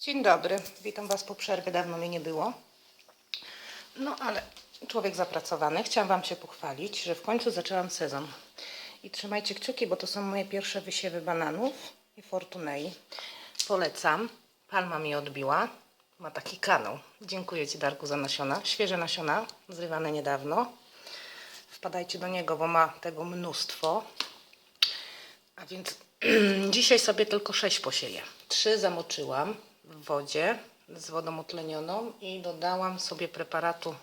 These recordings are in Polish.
Dzień dobry, witam Was po przerwie, dawno mnie nie było. No ale człowiek zapracowany. Chciałam Wam się pochwalić, że w końcu zaczęłam sezon. I trzymajcie kciuki, bo to są moje pierwsze wysiewy bananów i Fortunei. Polecam. Palma mi odbiła. Ma taki kanał. Dziękuję Ci Darku za nasiona. Świeże nasiona, zrywane niedawno. Wpadajcie do niego, bo ma tego mnóstwo. A więc dzisiaj sobie tylko 6 posieję. Trzy zamoczyłam wodzie z wodą utlenioną i dodałam sobie preparatu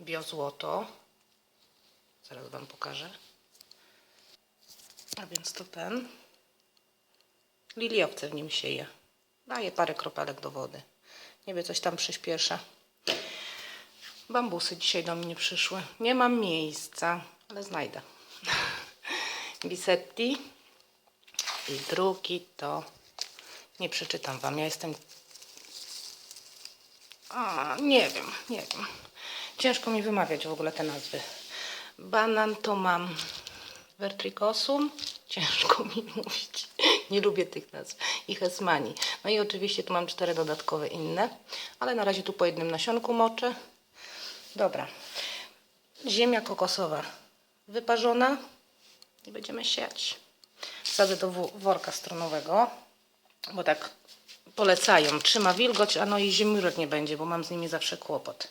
biozłoto. Zaraz Wam pokażę. A więc to ten. Liliowce w nim sieję. Daję parę kropelek do wody. Niby coś tam przyspiesza. Bambusy dzisiaj do mnie przyszły. Nie mam miejsca, ale znajdę. Bisetti. I drugi to... Nie przeczytam Wam. Ja jestem... A, nie wiem, nie wiem. Ciężko mi wymawiać w ogóle te nazwy. Banan to mam Vertricosum. Ciężko mi mówić. Nie lubię tych nazw. I Hesmani. No i oczywiście tu mam cztery dodatkowe inne. Ale na razie tu po jednym nasionku moczę. Dobra. Ziemia kokosowa wyparzona. I będziemy siać. Wsadzę do wo- worka stronowego, bo tak polecają. Trzyma wilgoć, a no i ziemniurek nie będzie, bo mam z nimi zawsze kłopot.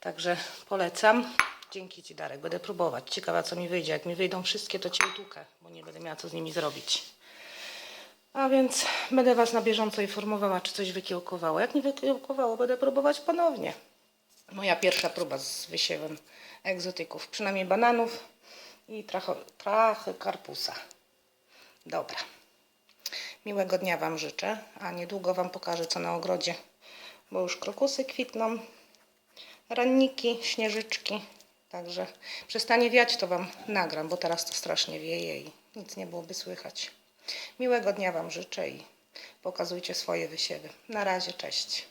Także polecam. Dzięki Ci Darek, będę próbować. Ciekawa co mi wyjdzie. Jak mi wyjdą wszystkie, to Cię utukę, bo nie będę miała co z nimi zrobić. A więc będę Was na bieżąco informowała, czy coś wykiełkowało. Jak nie wykiełkowało, będę próbować ponownie. Moja pierwsza próba z wysiewem egzotyków, przynajmniej bananów i trochę, trochę karpusa. Dobra. Miłego dnia Wam życzę, a niedługo Wam pokażę co na ogrodzie, bo już krokusy kwitną, ranniki, śnieżyczki. Także przestanie wiać, to Wam nagram, bo teraz to strasznie wieje i nic nie byłoby słychać. Miłego dnia Wam życzę i pokazujcie swoje wysiewy. Na razie, cześć.